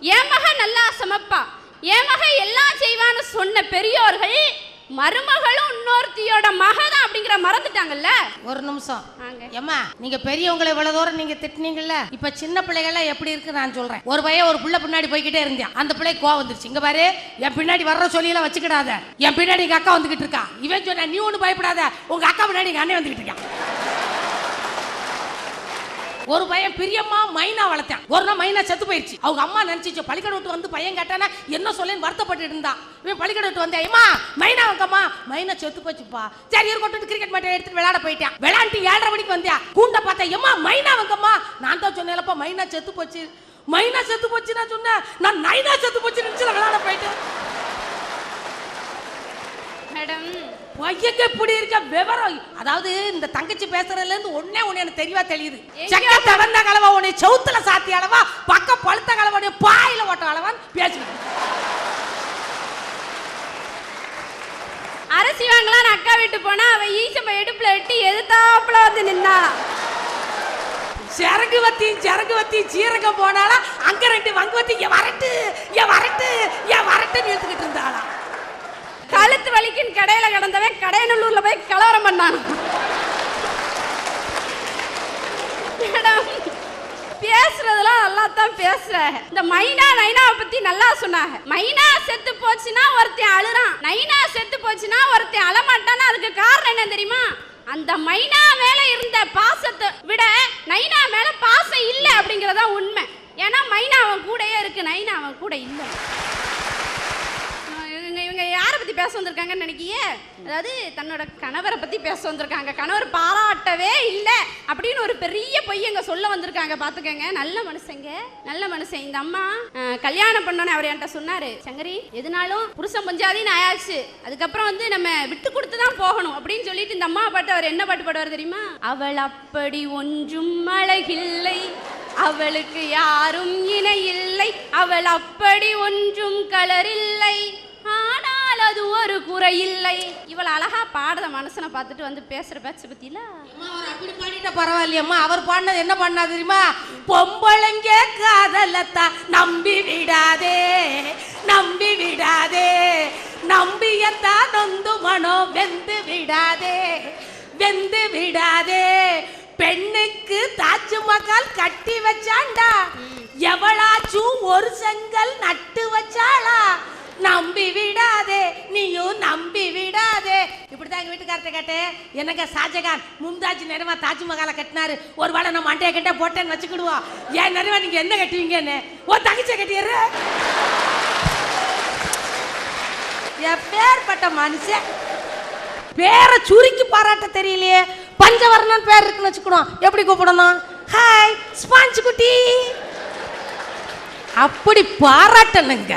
என் மகன் நல்லா சமைப்பா என் மகன் எல்லாம் செய்வான்னு சொன்ன பெரியோர்கள் மருமகளும் இன்னொருத்தியோட மகதான் அப்படிங்கிற மறந்துட்டாங்கல்ல? ஒரு நிமிஷம். ஏம்மா நீங்க பெரியவங்களை இவ்வளவு தூரம் நீங்க திட்டினீங்கல்ல? இப்ப சின்ன பிள்ளைகள்லாம் எப்படி இருக்கு நான் சொல்றேன். ஒரு பையன் ஒரு புள்ள பின்னாடி போய்கிட்டே இருந்தேன். அந்த பிள்ளை கோவம் வந்துருச்சு. இங்க பாரு என் பின்னாடி வர்ற சொல்லியெல்லாம் வச்சுக்கிடாத. என் பின்னாடி எங்க அக்கா வந்துகிட்டு இருக்கா. இவன் சொன்னா நீ ஒண்ணு பயப்படாத. உங்க அக்கா பின்னாடி எங்க அண்ணன் வந்துகிட்டு இருக்கான். ஒரு பையன் பிரியமா மைனா வளர்த்தான். ஒரு நாள் மைனா செத்து போயிடுச்சு அவங்க அம்மா நினைச்சிச்சு பள்ளிக்கூட விட்டு வந்து பையன் கேட்டானா என்ன சொல்லேன்னு வருத்தப்பட்டு இருந்தான் இவன் பள்ளிக்கூட விட்டு வந்தேன். ஏமா மைனா வந்தம்மா. மைனா செத்து போச்சுப்பா. சரி இருக்கட்டும் கிரிக்கெட் மேட்டை எடுத்துட்டு விளையாட போயிட்டான். விளையாண்டு ஏழரை மணிக்கு வந்தியா. கூண்ட பார்த்தேன் ஏமா மைனா வந்தம்மா. நான் தான் சொன்னேன்லப்பா மைனா செத்து போச்சு. மைனா செத்து போச்சு நான் சொன்னேன். நான் நைனா செத்து போச்சு நினைச்சு விளையாட போயிட்டேன் மேடம் பையங்க இப்படி இருக்க விவரம்? அதாவது இந்த தங்கச்சி பேசுறதுல இருந்து ஒண்ணே ஒண்ணு எனக்கு தெளிவா தெரியுது. செக்க தவந்த கலவா உன்னை செவுத்துல சாத்தி அளவா பக்க பழுத்த கலவா பாயில ஓட்ட அளவான்னு பேசிக்கிட்டு அரிசி வாங்கலாம்னு அக்கா வீட்டு போனா அவ ஈசம்ப இடுப்புல வெட்டி எதிர்த்தாப்புல வந்து நின்னா. சிறகு வத்தி சிறகு வத்தி சீரகம் போனாலும் அங்க ரெண்டு வங்கு வத்தி கழுத்து கடையில் கிடந்தவன் கடையநல்லூரில் போய் கலவரம் பண்ணான். மேடம் பேசுறதெல்லாம் நல்லா தான் பேசுற இந்த மைனா நைனாவை பத்தி நல்லா சொன்னாங்க. மைனா செத்து போச்சுன்னா ஒருத்தன் அழுறான். நைனா செத்து போச்சுன்னா ஒருத்தன் அழமாட்டான்னா அதுக்கு காரணம் என்ன தெரியுமா? அந்த மைனா மேல இருந்த பாசத்தை விட நைனா மேல பாசம் இல்லை அப்படிங்கறதா உண்மை. ஏன்னா மைனா அவன் கூடயே இருக்கு நைனா அவன் கூட இல்லை. யாரை பத்தி பேச வந்திருக்காங்கன்னு நினைக்கியே அதாவது தன்னோட கணவரை பத்தி பேச வந்திருக்காங்க. கணவர் பாராட்டவே இல்லை அப்படின்னு ஒரு பெரிய பொய் எங்க சொல்ல வந்திருக்காங்க. பாத்துக்கங்க நல்ல மனுஷங்க. நல்ல மனுஷன். இந்த அம்மா கல்யாணம் பண்ணோன்னே அவர் என்கிட்ட சொன்னாரு. சங்கரி எதுனாலும் புருஷன் பஞ்சாதின்னு ஆயாச்சு. அதுக்கப்புறம் வந்து நம்ம விட்டு கொடுத்து தான் போகணும் அப்படின்னு சொல்லிட்டு இந்த அம்மா பாட்டு அவர் என்ன பாட்டு பாடுவார் தெரியுமா? அவள் அப்படி ஒன்றும் அழகில்லை. அவளுக்கு யாரும் இணை இல்லை. அவள் அப்படி ஒன்றும் கலரில்லை இல்லை. அது ஒரு குறை இல்லை. இவள் அழகா பாடுற மனுஷனை பார்த்துட்டு வந்து பேசுற பேச்ச பத்தியில? அவர் அப்படி பாடிட்ட பரவாயில்லையம்மா அவர் பாடினது என்ன பண்ணா தெரியுமா? பொம்பளைங்க காதலத்தா நம்பி விடாதே நம்பி விடாதே. நம்பியத்தா நொந்து மனம் வெந்து விடாதே வெந்து விடாதே. பெண்ணுக்கு தாஜ்மஹால் கட்டி வச்சாண்டா? எவளாச்சும் ஒரு செங்கல் நட்டு வச்சாளா? இப்படிதான் எங்க கேட்டேன் என்னங்க ஷாஜகான் மும்தாஜ் தாஜ்மஹாலை கட்டினாரு. ஒரு வேளை நம்ம கிட்ட போட்டேன்னு வச்சுக்கிடுவோம். ஏன் என்ன கட்டுவீங்கன்னு? ஓ கட்டிடுற எப்பேற்பட்ட மனுஷன் பேரை சுருக்கி பாராட்ட தெரியலையே. பஞ்சவர்ணன் பேர் இருக்குன்னு வச்சுக்கணும் எப்படி கூப்பிடணும்? ஹாய் குட்டி. அப்படி பாராட்டணுங்க.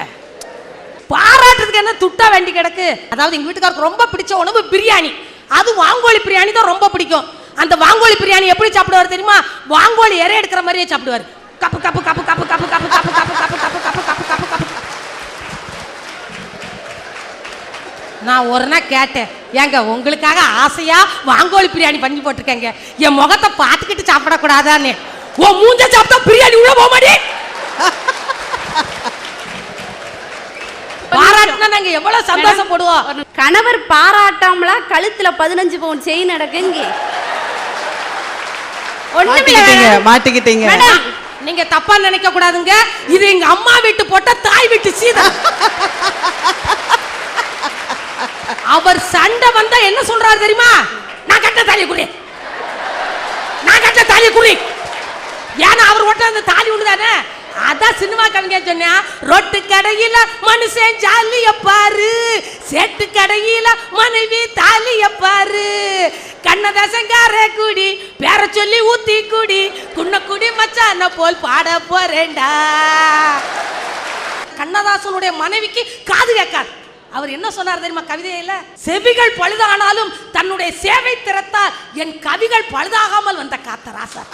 பாராட்டுறதுக்கு என்ன துட்டா வேண்டி கிடக்கு அதாவது எங்க வீட்டுக்காருக்கு ரொம்ப பிடிச்ச உணவு பிரியாணி அது வாங்கோலி பிரியாணி தான் ரொம்ப பிடிக்கும் அந்த வாங்கோலி பிரியாணி எப்படி சாப்பிடுவார் தெரியுமா வாங்கோலி இறை எடுக்கிற மாதிரியே சாப்பிடுவார் கப்பு கப்பு கப்பு கப்பு கப்பு கப்பு கப்பு கப்பு கப்பு கப்பு கப்பு கப்பு கப்பு கப்பு நான் ஒரு நாள் கேட்டேன் ஏங்க உங்களுக்காக ஆசையா வாங்கோலி பிரியாணி பண்ணி போட்டிருக்கேங்க என் முகத்தை பார்த்துக்கிட்டு சாப்பிடக்கூடாதான்னு உன் மூஞ்ச சாப்பிட்டா பிரியாணி உள்ள போக மாட்டே பாராட்டினா நாங்க எவ்வளவு சந்தோஷப்படுவோம் கணவர் பாராட்டாமலா கழுத்துல பதினஞ்சு பவுன் செயின் நடக்குங்க மாட்டிக்கிட்டீங்க நீங்க தப்பா நினைக்க கூடாதுங்க. இது எங்க அம்மா வீட்டு போட்ட தாய் வீட்டு சீதா. அவர் சண்டை வந்தா என்ன சொல்றாரு தெரியுமா? நான் கட்ட தாலியை குடி நான் கட்ட தாலியை குடி ஏன்னா அவர் ஓட்ட அந்த தாலி ஒண்ணு தானே அதான் சினிமா கவிஞர் சொன்னா ரொட்டு கடையில மனுஷன் ஜாலிய பாரு சேட்டு கடையில மனைவி தாலிய பாரு. கண்ணதாசங்கார குடி பேர சொல்லி ஊத்தி குடி குன்ன குடி மச்சான போல் பாட போறேண்டா கண்ணதாசனுடைய மனைவிக்கு காது கேட்காது. அவர் என்ன சொன்னார் தெரியுமா கவிதையில? செவிகள் பழுதானாலும் தன்னுடைய சேவை திறத்தால் என் கவிகள் பழுதாகாமல் வந்த காத்தராசர்